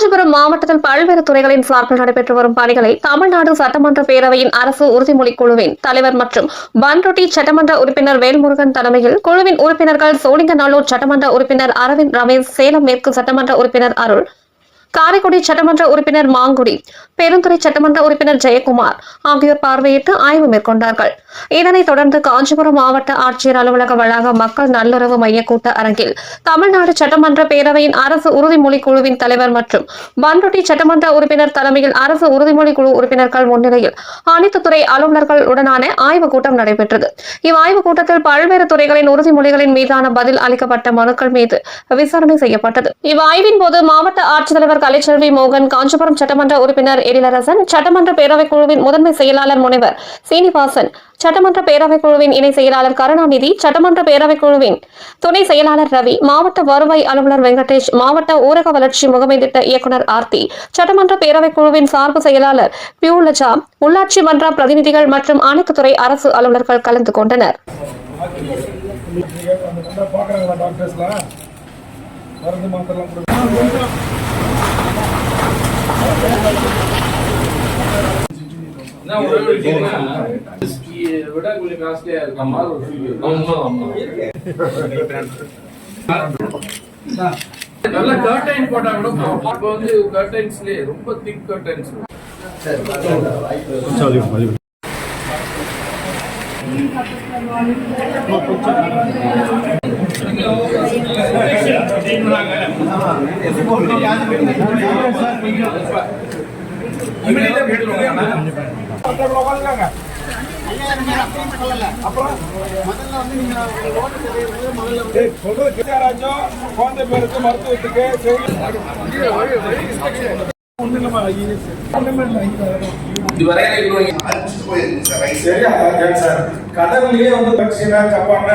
காஞ்சிபுரம் மாவட்டத்தில் பல்வேறு துறைகளின் சார்பில் நடைபெற்று வரும் பணிகளை தமிழ்நாடு சட்டமன்ற பேரவையின் அரசு உறுதிமொழி குழுவின் தலைவர் மற்றும் பன்ரொட்டி சட்டமன்ற உறுப்பினர் வேல்முருகன் தலைமையில் குழுவின் உறுப்பினர்கள் சோழிங்கநல்லூர் சட்டமன்ற உறுப்பினர் அரவிந்த் ரமேஷ் சேலம் மேற்கு சட்டமன்ற உறுப்பினர் அருள் காரைக்குடி சட்டமன்ற உறுப்பினர் மாங்குடி பெருந்துறை சட்டமன்ற உறுப்பினர் ஜெயக்குமார் ஆகியோர் பார்வையிட்டு ஆய்வு மேற்கொண்டார்கள். இதனைத் தொடர்ந்து காஞ்சிபுரம் மாவட்ட ஆட்சியர் அலுவலக வளாக மக்கள் நல்லுறவு மைய கூட்ட அரங்கில் தமிழ்நாடு சட்டமன்ற பேரவையின் அரசு உறுதிமொழி குழுவின் தலைவர் மற்றும் பண்ருட்டி சட்டமன்ற உறுப்பினர் தலைமையில் அரசு உறுதிமொழி குழு உறுப்பினர்கள் முன்னிலையில் அனைத்து துறை அலுவலர்கள் உடனான ஆய்வுக் கூட்டம் நடைபெற்றது. இவ்வாய்வுக் கூட்டத்தில் பல்வேறு துறைகளின் உறுதிமொழிகளின் மீதான பதில் அளிக்கப்பட்ட மனுக்கள் மீது விசாரணை செய்யப்பட்டது. இவ்வாய்வின் போது மாவட்ட ஆட்சித்தலைவர் கலைச்செல்வி மோகன் காஞ்சிபுரம் சட்டமன்ற உறுப்பினர் எழிலரசன் சட்டமன்ற பேரவைக் குழுவின் முதன்மை செயலாளர் முனைவர் சீனிவாசன் சட்டமன்ற பேரவைக் குழுவின் இணை செயலாளர் கருணாநிதி சட்டமன்ற பேரவைக் குழுவின் துணை செயலாளர் ரவி மாவட்ட வருவாய் அலுவலர் வெங்கடேஷ் மாவட்ட ஊரக வளர்ச்சி முகமை திட்ட இயக்குநர் ஆர்த்தி சட்டமன்ற பேரவைக் குழுவின் சார்பு செயலாளர் பியூலஜா உள்ளாட்சி மன்ற பிரதிநிதிகள் மற்றும் அனைத்து துறை அரசு அலுவலர்கள் கலந்து கொண்டனர். மருந்து மாத்திரம் கொடுக்க என்ன ஒரு கேட்டீங்கன்னா, இதை விட கொஞ்சம் காஸ்ட்லியா இருக்க மாதிரி ஒரு feel இருக்கும். நல்ல curtain போட்டா கூட. இப்ப வந்து curtainsலயே ரொம்ப thick curtains. டாக்டர் உட்காந்துருக்காங்க கிருஷ்ணராஜம் குழந்தை பேருக்கு மருத்துவத்துக்கு கடல்லயே வந்து ஜப்பான்